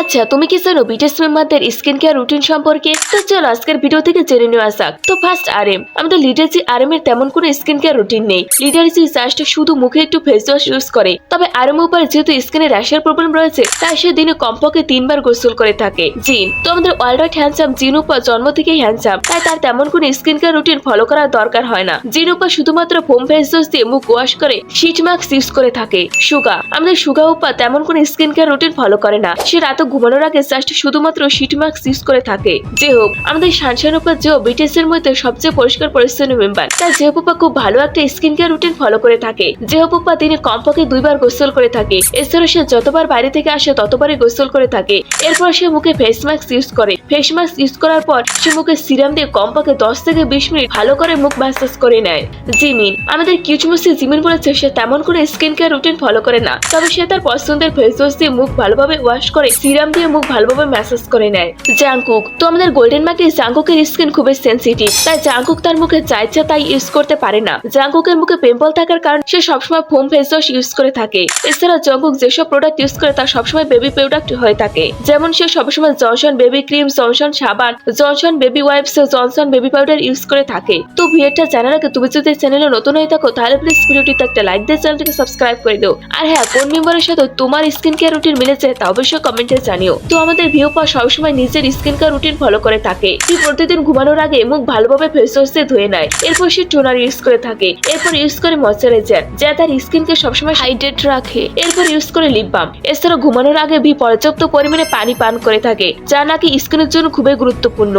আচ্ছা তুমি কি জানো বিটিএস মেম্বারদের স্কিন কেয়ার রুটিন সম্পর্কে? তো চলো, আজকের ভিডিও থেকে জেনে নেওয়া যাক। তো ফার্স্ট আরএম আমাদের লিডার জি আরএম এর তেমন কোনো স্কিন কেয়ার রুটিন নেই। লিডার জি জাস্ট শুধু মুখে একটু ফেস ওয়াশ ইউজ করে। তবে আরএম উপর যেহেতু স্কিনে র্যাশের প্রবলেম রয়েছে, তাই সে দিনে কমপক্ষে তিনবার গোসল করে থাকে। জিন, তো আমাদের ওয়ার্ল্ড হ্যান্ডসাম জিন উপর জন্ম থেকেই হ্যান্ডসাম তাই তার তেমন কোনো স্কিন কেয়ার রুটিন ফলো করার দরকার হয় না। জিন উপর শুধুমাত্র ফোম ফেস ওয়াশ দিয়ে মুখ ওয়াশ করে শীট মাস্ক ইউজ করে থাকে। সুগা, আমাদের সুগা উপর তেমন কোনো স্কিন কেয়ার রুটিন ফলো করে না। সে রাতে ঘুমানোর আগে জাস্ট শুধুমাত্র শীট মাস্ক ইউজ করে থাকে। যে হোক আমাদের শানশান উপর যেও বিটিএস এর মধ্যে সবচেয়ে পরিষ্কার পরিচ্ছন্ন মেম্বার তার জেহপুপা খুব ভালো একটা স্কিন কেয়ার রুটিন ফলো করে থাকে। জেহপুপা দিনে কমপক্ষে দুইবার গোসল করে থাকে। এছাড়া সে যতবার বাইরে থেকে আসে, ততবারই গোসল করে থাকে। এরপর সে মুখে ফেস মাস্ক ইউজ করে। ফেস মাস্ক ইউজ করার পর সে মুখে সিরাম দিয়ে কমপক্ষে দশ থেকে বিশ মিনিট ভালো করে মুখ ম্যাসাজ করে নেয়। জিমিন, আমাদের কিউচমুসি জিমিন বলেছে, সে তেমন করে স্কিন কেয়ার রুটিন ফলো করে না। তবে সে তার পছন্দের ফেস ওয়াশ দিয়ে মুখ ভালোভাবে ওয়াশ করে সিরাম দিয়ে মুখ ভালোভাবে ম্যাসাজ করে নেয়। জাংকুক, তো আমাদের গোল্ডেন মাকে জাংকুকের স্কিন খুবই সেন্সিটিভ তাই জাংকুক তার মুখে যা ইচ্ছা তাই ইউজ করতে পারে না। জাংকুকের মুখে পিম্পল থাকার কারণে সে সবসময় ফোম ফেস ওয়াশ ইউজ করে থাকে। এছাড়া জাংকুক যেসব প্রোডাক্ট ইউজ করে তা সবসময় বেবি প্রোডাক্ট হয়ে থাকে। যেমন সে সবসময় জনসন বেবি ক্রিম জনসন সাবান Johnson baby wipes Johnson baby powder use করে থাকে। তো ভিডিওটা জানার আগে তুমি যদি চ্যানেলে নতুন হয়ে থাকো, তাহলে প্লিজ ভিডিওটিতে একটা লাইক দিয়ে চ্যানেলটিকে সাবস্ক্রাইব করে দিও। আর হ্যাঁ কোন মেম্বারের সাথে তোমার স্কিন কেয়ার রুটিন মিলেছে তা অবশ্যই কমেন্টে জানিও। তো আমাদের ভিউ পা সবসময় নিজের স্কিন কেয়ার রুটিন ফলো করে থাকে। সে প্রতিদিন ঘুমানোর আগে মুখ ভালোভাবে ফেস ওয়াশ দিয়ে ধুয়ে নেয়। এরপর সে টোনার ইউজ করে থাকে। এরপর ইউজ করে ময়শ্চারাইজার যা তার স্কিনকে সবসময় হাইড্রেট রাখে। এরপর ইউজ করে লিপ বাম এছাড়া ঘুমানোর আগে ভি পর্যাপ্ত পরিমাণে পানি পান করে থাকে, যা নাকি স্কিনের জন্য খুবই গুরুত্বপূর্ণ।